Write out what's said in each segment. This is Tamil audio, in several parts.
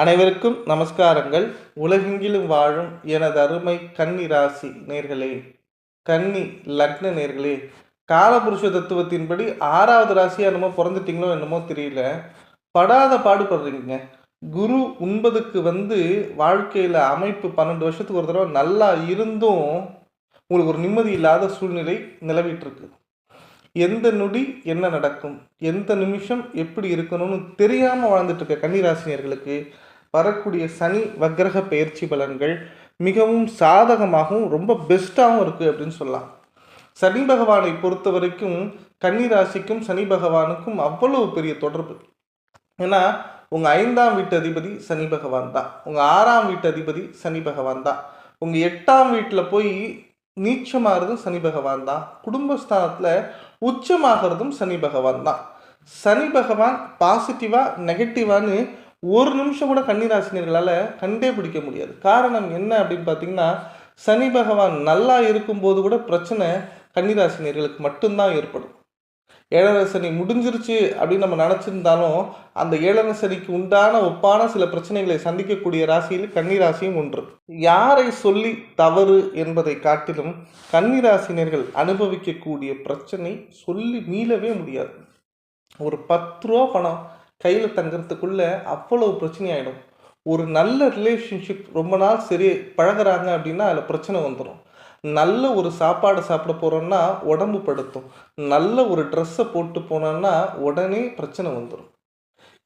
அனைவருக்கும் நமஸ்காரங்கள். உலகெங்கிலும் வாழும் எனது அருமை கன்னி ராசி நேர்களே கன்னி லக்ன நேர்களே காலபுருஷ தத்துவத்தின்படி ஆறாவது ராசியாக என்னமோ பிறந்துட்டீங்களோ என்னமோ தெரியல. படாத பாடுபடுறீங்க. குரு உண்பதுக்கு வந்து வாழ்க்கையில் அமைப்பு பன்னெண்டு வருஷத்துக்கு ஒரு தடவை நல்லா இருந்தும் உங்களுக்கு ஒரு நிம்மதி இல்லாத சூழ்நிலை நிலவிட்டுருக்கு. எந்த நொடி என்ன நடக்கும்? எந்த நிமிஷம் எப்படி இருக்கணும்னு தெரியாமல் வாழ்ந்துட்டு இருக்க கன்னிராசினியர்களுக்கு வரக்கூடிய சனி வக்ரக பயிற்சி பலன்கள் மிகவும் சாதகமாகவும் ரொம்ப பெஸ்ட்டாகவும் இருக்குது அப்படின்னு சொல்லலாம். சனி பகவானை பொறுத்த வரைக்கும் கன்னி ராசிக்கும் சனி பகவானுக்கும் அவ்வளவு பெரிய தொடர்பு. ஏன்னா உங்கள் ஐந்தாம் வீட்டு அதிபதி சனி பகவான் தான். உங்கள் ஆறாம் வீட்டு அதிபதி சனி பகவான் தான். உங்கள் எட்டாம் வீட்டில் போய் நீச்சமாகிறதும் சனி பகவான் தான். குடும்பஸ்தானத்தில் உச்சமாகிறதும் சனி பகவான் தான். சனி பகவான் பாசிட்டிவாக நெகட்டிவான்னு ஒரு நிமிஷம் கூட கன்னிராசினியர்களால் கண்டே பிடிக்க முடியாது. காரணம் என்ன அப்படின்னு பார்த்தீங்கன்னா சனி பகவான் நல்லா இருக்கும்போது கூட பிரச்சனை கன்னிராசினியர்களுக்கு மட்டும்தான் ஏற்படும். ஏழரை சனி முடிஞ்சிருச்சு அப்படின்னு நம்ம நினச்சிருந்தாலும் அந்த ஏழரை சனிக்கு உண்டான ஒப்பான சில பிரச்சனைகளை சந்திக்கக்கூடிய ராசியில் கன்னிராசியும் ஒன்று. யாரை சொல்லி தவறு என்பதை காட்டிலும் கன்னிராசினியர்கள் அனுபவிக்கக்கூடிய பிரச்சனை சொல்லி மீளவே முடியாது. ஒரு பத்து ரூபா பணம் கையில் தங்குறதுக்குள்ளே அவ்வளவு பிரச்சனை ஆகிடும் ஒரு நல்ல ரிலேஷன்ஷிப் ரொம்ப நாள் சரி பழகிறாங்க அப்படின்னா அதில் பிரச்சனை வந்துடும் நல்ல ஒரு சாப்பாடு சாப்பிட போகிறோன்னா உடம்பு படுத்தும். நல்ல ஒரு ட்ரெஸ்ஸை போட்டு போனோன்னா உடனே பிரச்சனை வந்துடும்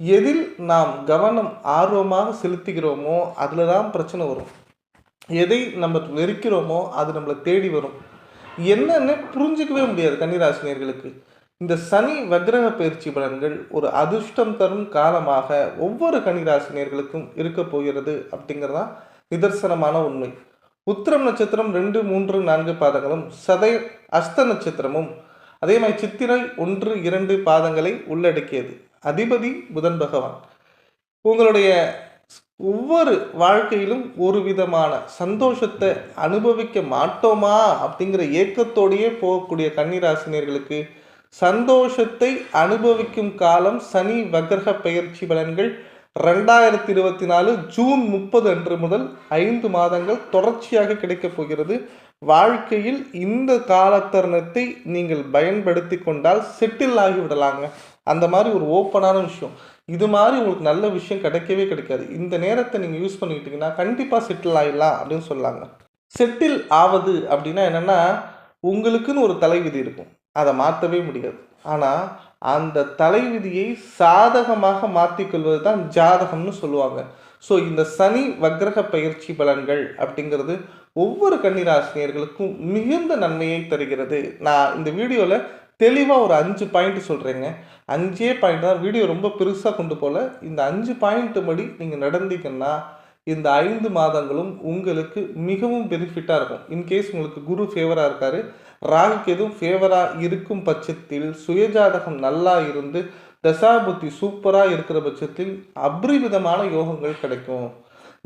எதில் நாம் கவனம் ஆர்வமாக செலுத்துகிறோமோ அதில் தான் பிரச்சனை வரும். எதை நம்ம வெறுக்கிறோமோ அது நம்மளை தேடி வரும். என்னன்னு புரிஞ்சிக்கவே முடியாது கன்னிராசினியர்களுக்கு. இந்த சனி வக்ரக பயிற்சி பலன்கள் ஒரு அதிர்ஷ்டம் தரும் காலமாக ஒவ்வொரு கனிராசினியர்களுக்கும் இருக்க போகிறது அப்படிங்கிறதான் நிதர்சனமான உண்மை. உத்திரம் நட்சத்திரம் ரெண்டு மூன்று நான்கு பாதங்களும் சதை அஸ்த நட்சத்திரமும் அதே மாதிரி சித்திரை ஒன்று இரண்டு பாதங்களை உள்ளடக்கியது. அதிபதி புதன் பகவான். உங்களுடைய ஒவ்வொரு வாழ்க்கையிலும் ஒரு விதமான சந்தோஷத்தை அனுபவிக்க மாட்டோமா அப்படிங்கிற ஏக்கத்தோடையே போகக்கூடிய கன்னிராசினியர்களுக்கு சந்தோஷத்தை அனுபவிக்கும் காலம் சனி வக்ரக பயிற்சி பலன்கள் ரெண்டாயிரத்தி இருபத்தி நாலு ஜூன் முப்பது அன்று முதல் ஐந்து மாதங்கள் தொடர்ச்சியாக கிடைக்கப் போகிறது. வாழ்க்கையில் இந்த காலத்தருணத்தை நீங்கள் பயன்படுத்தி கொண்டால் செட்டில் ஆகிவிடலாங்க அந்த மாதிரி ஒரு ஓப்பனான விஷயம். இது மாதிரி உங்களுக்கு நல்ல விஷயம் கிடைக்கவே கிடைக்காது. இந்த நேரத்தை நீங்கள் யூஸ் பண்ணிக்கிட்டீங்கன்னா கண்டிப்பாக செட்டில் ஆகிடலாம் அப்படின்னு சொல்லாங்க. செட்டில் ஆவது அப்படின்னா என்னென்னா உங்களுக்குன்னு ஒரு தலைவிதி இருக்கும். அதை மாற்றவே முடியாது. ஆனால் அந்த தலைவிதியை சாதகமாக மாற்றிக்கொள்வது தான் ஜாதகம்னு சொல்லுவாங்க. ஸோ இந்த சனி வக்ரக பயிற்சி பலன்கள் அப்படிங்கிறது ஒவ்வொரு கன்னிராசினியர்களுக்கும் மிகுந்த நன்மையை தருகிறது. நான் இந்த வீடியோவில் தெளிவாக ஒரு அஞ்சு பாயிண்ட் சொல்கிறேங்க அஞ்சே பாயிண்ட் தான். வீடியோ ரொம்ப பெருசாக கொண்டு போகல இந்த அஞ்சு பாயிண்ட் படி நீங்கள் நடந்தீங்கன்னா இந்த ஐந்து மாதங்களும் உங்களுக்கு மிகவும் பெனிஃபிட்டாக இருக்கும். இன்கேஸ் உங்களுக்கு குரு ஃபேவராக இருக்காரு ராகுக்கு எதுவும் ஃபேவராக இருக்கும் பட்சத்தில் சுயஜாதகம் நல்லா இருந்து தசாபுத்தி சூப்பராக இருக்கிற பட்சத்தில் அபரிவிதமான யோகங்கள் கிடைக்கும்.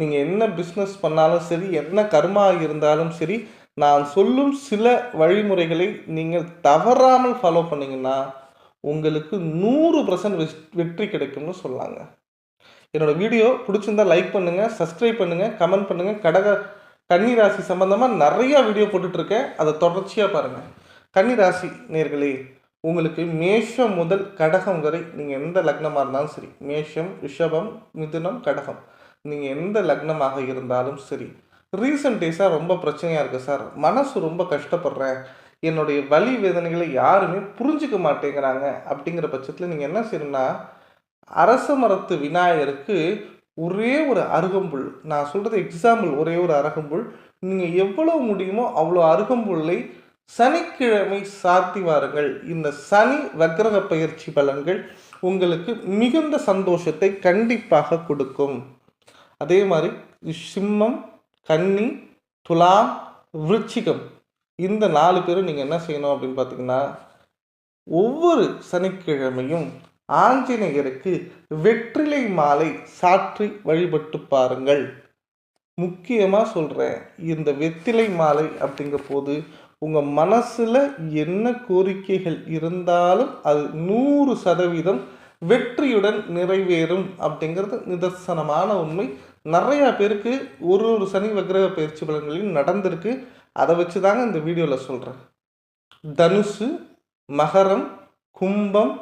நீங்கள் என்ன பிஸ்னஸ் பண்ணாலும் சரி என்ன கர்மா இருந்தாலும் சரி நான் சொல்லும் சில வழிமுறைகளை நீங்கள் தவறாமல் ஃபாலோ பண்ணிங்கன்னா உங்களுக்கு நூறு பர்சன்ட் வெற்றி கிடைக்கும்னு சொல்லாங்க. என்னோட வீடியோ பிடிச்சிருந்தா லைக் பண்ணுங்கள் சப்ஸ்கிரைப் பண்ணுங்கள் கமெண்ட் பண்ணுங்கள் கடக கன்னி ராசி சம்மந்தமாக நிறையா வீடியோ போட்டுட்ருக்கேன். அதை தொடர்ச்சியாக பாருங்கள் கன்னிராசி நேர்களே உங்களுக்கு மேஷம் முதல் கடகம் வரை நீங்கள் எந்த லக்னமாக இருந்தாலும் சரி மேஷம் ரிஷபம் மிதுனம் கடகம் நீங்கள் எந்த லக்னமாக இருந்தாலும் சரி ரீசன்ட் டேஸாக ரொம்ப பிரச்சனையாக இருக்குது சார். மனசு ரொம்ப கஷ்டப்படுறேன். என்னுடைய வலி வேதனைகளை யாருமே புரிஞ்சிக்க மாட்டேங்கிறாங்க. அப்படிங்கிற பட்சத்தில் நீங்கள் என்ன செய்யணும்னா அரச மரத்து விநாயகருக்கு ஒரே ஒரு அருகம்புல். நான் சொல்கிறது எக்ஸாம்பிள் ஒரே ஒரு அருகம்புல். நீங்கள் எவ்வளோ முடியுமோ அவ்வளோ அருகம்புல்லை சனிக்கிழமை சாத்தி வாருங்கள். இந்த சனி வக்ரக பயிற்சி பலன்கள் உங்களுக்கு மிகுந்த சந்தோஷத்தை கண்டிப்பாக கொடுக்கும். அதே மாதிரி சிம்மம் கன்னி துலாம் விருச்சிகம். இந்த நாலு பேரும் நீங்கள் என்ன செய்யணும் அப்படின்னு பார்த்தீங்கன்னா ஒவ்வொரு சனிக்கிழமையும் ஆஞ்சநேயருக்கு வெற்றிலை மாலை சாற்றி வழிபட்டு பாருங்கள். முக்கியமாக சொல்கிறேன் இந்த வெற்றிலை மாலை அப்படிங்கிற போது உங்கள் மனசில் என்ன கோரிக்கைகள் இருந்தாலும் அது நூறு சதவீதம் வெற்றியுடன் நிறைவேறும் அப்படிங்கிறது நிதர்சனமான உண்மை. நிறையா பேருக்கு ஒரு ஒரு சனி வக்ரக பயிற்சி பலன்களையும் நடந்திருக்கு. அதை வச்சு தாங்க இந்த வீடியோவில் சொல்கிறேன் தனுசு மகரம் கும்பம்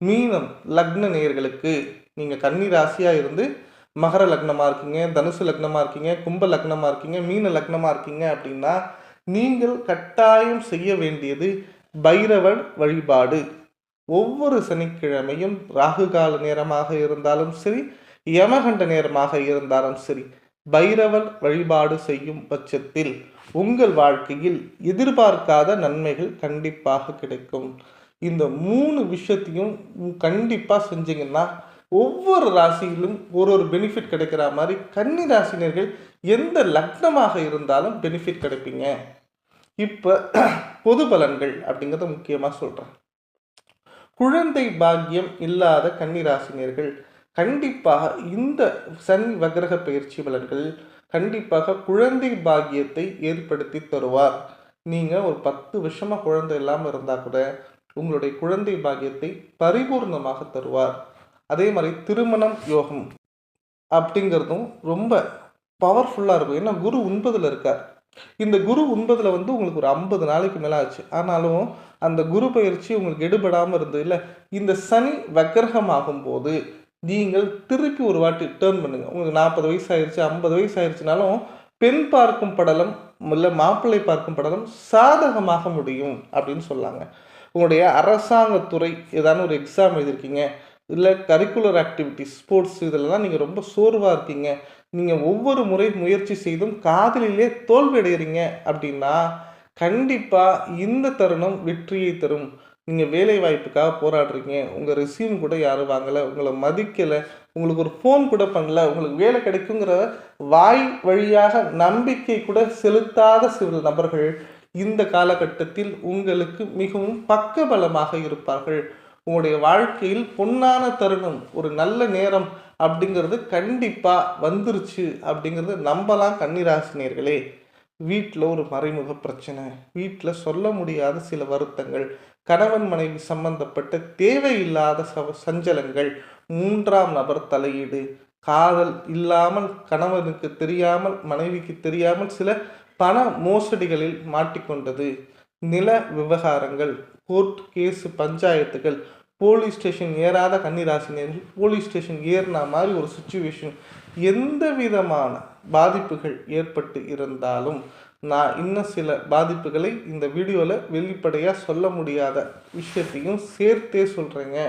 மீனம் லக்ன நேயர்களுக்கு நீங்கள் கன்னி ராசியாக இருந்து மகர லக்னமாக இருக்கீங்க தனுசு லக்னமாக இருக்கீங்க கும்ப லக்னமாக இருக்கீங்க மீன லக்னமாக இருக்கீங்க அப்படின்னா நீங்கள் கட்டாயம் செய்ய வேண்டியது பைரவர் வழிபாடு. ஒவ்வொரு சனிக்கிழமையும் ராகுகால நேரமாக இருந்தாலும் சரி யமகண்ட நேரமாக இருந்தாலும் சரி பைரவர் வழிபாடு செய்யும் பட்சத்தில் உங்கள் வாழ்க்கையில் எதிர்பார்க்காத நன்மைகள் கண்டிப்பாக கிடைக்கும். இந்த மூணு விஷயத்தையும் கண்டிப்பாக செஞ்சீங்கன்னா ஒவ்வொரு ராசியிலும் ஒரு ஒரு பெனிஃபிட் கிடைக்கிற மாதிரி கன்னி ராசினியர்கள் எந்த லக்னமாக இருந்தாலும் பெனிஃபிட் கிடைப்பீங்க. இப்போ பொது பலன்கள் அப்படிங்கிறத முக்கியமாக சொல்கிறேன் குழந்தை பாக்கியம் இல்லாத கன்னிராசினியர்கள் கண்டிப்பாக இந்த சனி வக்ரக பயிற்சி பலன்கள் கண்டிப்பாக குழந்தை பாக்கியத்தை ஏற்படுத்தி தருவார். நீங்கள் ஒரு பத்து வருஷமாக குழந்தை இல்லாமல் இருந்தால் கூட உங்களுடைய குழந்தை பாக்கியத்தை பரிபூர்ணமாக தருவார். அதே மாதிரி திருமணம் யோகம் அப்படிங்கிறதும் ரொம்ப பவர்ஃபுல்லாக இருக்கும். ஏன்னா குரு ஒன்பதில் இருக்கார். இந்த குரு ஒன்பதில் வந்து உங்களுக்கு ஒரு ஐம்பது நாளைக்கு மேலே ஆச்சு. ஆனாலும் அந்த குரு பயிற்சி உங்களுக்கு எடுபடாமல் இருந்தது இல்லை இந்த சனி வக்கரகம் ஆகும்போது நீங்கள் திருப்பி ஒரு வாட்டி டேர்ன் பண்ணுங்கள் உங்களுக்கு நாற்பது வயசு ஆயிடுச்சு ஐம்பது வயசு ஆயிடுச்சுனாலும் பெண் பார்க்கும் படலம் இல்லை மாப்பிள்ளை பார்க்கும் படலம் சாதகமாக முடியும் அப்படின்னு சொல்லாங்க. உங்களுடைய அரசாங்கத்துறை ஏதான ஒரு எக்ஸாம் எழுதியிருக்கீங்க இல்லை கரிக்குலர் ஆக்டிவிட்டி ஸ்போர்ட்ஸ் இதிலலாம் நீங்கள் ரொம்ப சோர்வாக இருக்கீங்க. நீங்கள் ஒவ்வொரு முறை முயற்சி செய்தும் காதலிலே தோல்வி அடைகிறீங்க அப்படின்னா கண்டிப்பாக இந்த தருணம் வெற்றியை தரும். நீங்கள் வேலை வாய்ப்புக்காக போராடுறீங்க. உங்கள் ரெசியூம் கூட யாரும் வாங்கலை உங்களை மதிக்கலை உங்களுக்கு ஒரு ஃபோன் கூட பண்ணல உங்களுக்கு வேலை கிடைக்குங்கிற வாய் வழியாக நம்பிக்கை கூட செலுத்தாத சில நபர்கள் இந்த காலகட்டத்தில் உங்களுக்கு மிகவும் பக்கபலமாக இருப்பார்கள். உங்களுடைய வாழ்க்கையில் பொன்னான தருணம் ஒரு நல்ல நேரம் அப்படிங்கிறது கண்டிப்பாக வந்துருச்சு அப்படிங்கிறது நம்பலாம் கன்னிராசினியர்களே. வீட்டில் ஒரு மறைமுக பிரச்சனை. வீட்டில் சொல்ல முடியாத சில வருத்தங்கள். கணவன் மனைவி சம்பந்தப்பட்ட தேவையில்லாத ச சஞ்சலங்கள். மூன்றாம் நபர் தலையீடு. காதல் இல்லாமல் கணவனுக்கு தெரியாமல் மனைவிக்கு தெரியாமல் சில பண மோசடிகளில் மாட்டிக்கொண்டது. நில விவகாரங்கள் கோர்ட் கேஸு பஞ்சாயத்துகள் போலீஸ் ஸ்டேஷன் ஏறாத கன்னிராசினியர்கள் போலீஸ் ஸ்டேஷன் ஏறின மாதிரி ஒரு சுச்சுவேஷன் எந்த விதமான பாதிப்புகள் ஏற்பட்டு இருந்தாலும் நான் இன்னும் சில பாதிப்புகளை இந்த வீடியோவில் வெளிப்படையாக சொல்ல முடியாத விஷயத்தையும் சேர்த்தே சொல்கிறேங்க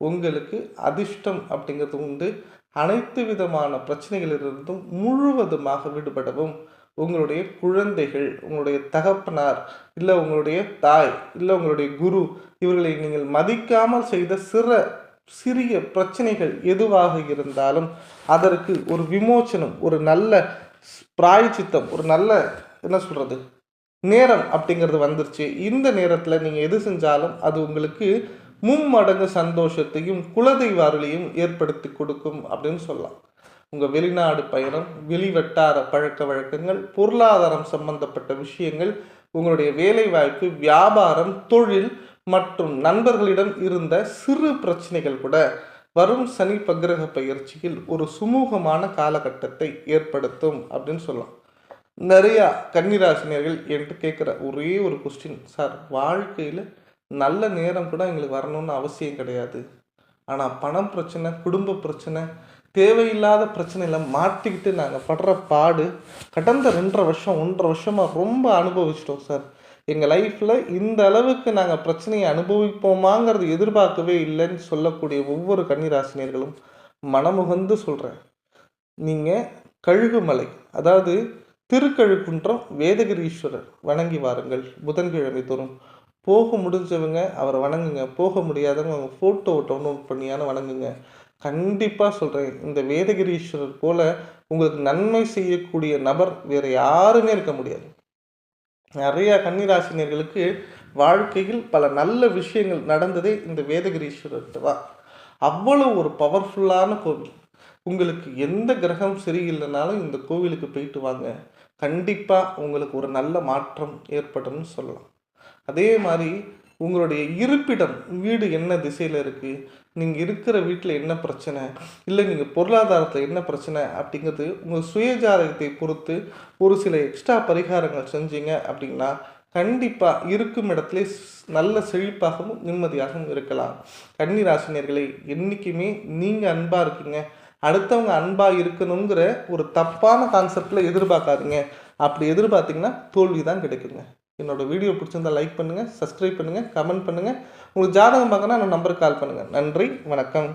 உங்களுக்கு அதிர்ஷ்டம் அப்படிங்கிறது உண்டு. அனைத்து விதமான பிரச்சனைகளிலிருந்தும் முழுவதுமாக விடுபடவும் உங்களுடைய குழந்தைகள் உங்களுடைய தகப்பனார் இல்லை உங்களுடைய தாய் இல்லை உங்களுடைய குரு இவர்களை நீங்கள் மதிக்காமல் செய்த சிற சிறிய பிரச்சனைகள் எதுவாக இருந்தாலும் அதற்கு ஒரு விமோச்சனம் ஒரு நல்ல பிராய்ச்சித்தம் ஒரு நல்ல என்ன சொல்கிறது நேரம் அப்படிங்கிறது வந்துருச்சு. இந்த நேரத்தில் நீங்கள் எது செஞ்சாலும் அது உங்களுக்கு மும்மடங்கு சந்தோஷத்தையும் குலதெய்வாரலையும் ஏற்படுத்தி கொடுக்கும் அப்படின்னு சொல்லலாம். உங்கள் வெளிநாடு பயணம் வெளிவட்டார பழக்க வழக்கங்கள் பொருளாதாரம் சம்பந்தப்பட்ட விஷயங்கள் உங்களுடைய வேலை வாய்ப்பு வியாபாரம் தொழில் மற்றும் நண்பர்களிடம் இருந்த சிறு பிரச்சனைகள் கூட வரும் சனி பகிரக பயிற்சியில் ஒரு சுமூகமான காலகட்டத்தை ஏற்படுத்தும் அப்படின்னு சொல்லலாம். நிறையா கன்னிராசினியர்கள் என்கிட்ட கேட்குற ஒரே ஒரு கொஸ்டின் சார் வாழ்க்கையில் நல்ல நேரம் கூட எங்களுக்கு வரணும்னு அவசியம் கிடையாது. ஆனால் பணம் பிரச்சனை குடும்ப பிரச்சனை தேவையில்லாத பிரச்சனையில் மாட்டிக்கிட்டு நாங்கள் படுற பாடு கடந்த ரெண்டரை வருஷம் ஒன்றரை வருஷமாக ரொம்ப அனுபவிச்சிட்டோம் சார். எங்கள் லைஃப்பில் இந்த அளவுக்கு நாங்கள் பிரச்சனையை அனுபவிப்போமாங்கிறது எதிர்பார்க்கவே இல்லைன்னு சொல்லக்கூடிய ஒவ்வொரு கன்னிராசினியர்களும் மனமுகந்து சொல்கிறேன் நீங்கள் கழுகுமலை அதாவது திருக்கழுக்குன்றம் வேதகிரீஸ்வரர் வணங்கி வாருங்கள். புதன்கிழமை தோறும். போக முடிஞ்சவங்க அவரை வணங்குங்க. போக முடியாதவங்க அவங்க ஃபோட்டோ டவுன்லோட் பண்ணியான வணங்குங்க. கண்டிப்பாக சொல்கிறேன் இந்த வேதகிரீஸ்வரர் போல் உங்களுக்கு நன்மை செய்யக்கூடிய நபர் வேறு யாருமே இருக்க முடியாது. நிறையா கன்னிராசினியர்களுக்கு வாழ்க்கையில் பல நல்ல விஷயங்கள் நடந்ததே இந்த வேதகிரீஸ்வரர்கிட்ட தான். அவ்வளோ ஒரு பவர்ஃபுல்லான கோவில். உங்களுக்கு எந்த கிரகம் சரியில்லைனாலும் இந்த கோவிலுக்கு போயிட்டு வாங்க. கண்டிப்பாக உங்களுக்கு ஒரு நல்ல மாற்றம் ஏற்படும்னு சொல்லலாம். அதே மாதிரி உங்களுடைய இருப்பிடம் வீடு என்ன திசையில் இருக்குது நீங்கள் இருக்கிற வீட்டில் என்ன பிரச்சனை? இல்லை நீங்கள் பொருளாதாரத்தில் என்ன பிரச்சனை? அப்படிங்கிறது உங்கள் சுயஜாதகத்தை பொறுத்து ஒரு சில எக்ஸ்ட்ரா பரிகாரங்கள் செஞ்சீங்க அப்படின்னா கண்டிப்பாக இருக்கும் இடத்துல நல்ல செழிப்பாகவும் நிம்மதியாகவும் இருக்கலாம். கன்னி ராசினியர்களை என்றைக்குமே நீங்கள் அன்பாக இருக்கீங்க. அடுத்தவங்க அன்பாக இருக்கணுங்கிற ஒரு தப்பான கான்செப்டில் எதிர்பார்க்காதீங்க. அப்படி எதிர்பார்த்தீங்கன்னா தோல்வி தான் கிடைக்குங்க. என்னோட வீடியோ பிடிச்சிருந்தா லைக் பண்ணுங்கள் சப்ஸ்கிரைப் பண்ணுங்கள் கமெண்ட் பண்ணுங்கள் உங்களுக்கு ஜாதகம் பார்க்கணுன்னா என்னோட நம்பருக்கு கால் பண்ணுங்கள் நன்றி வணக்கம்.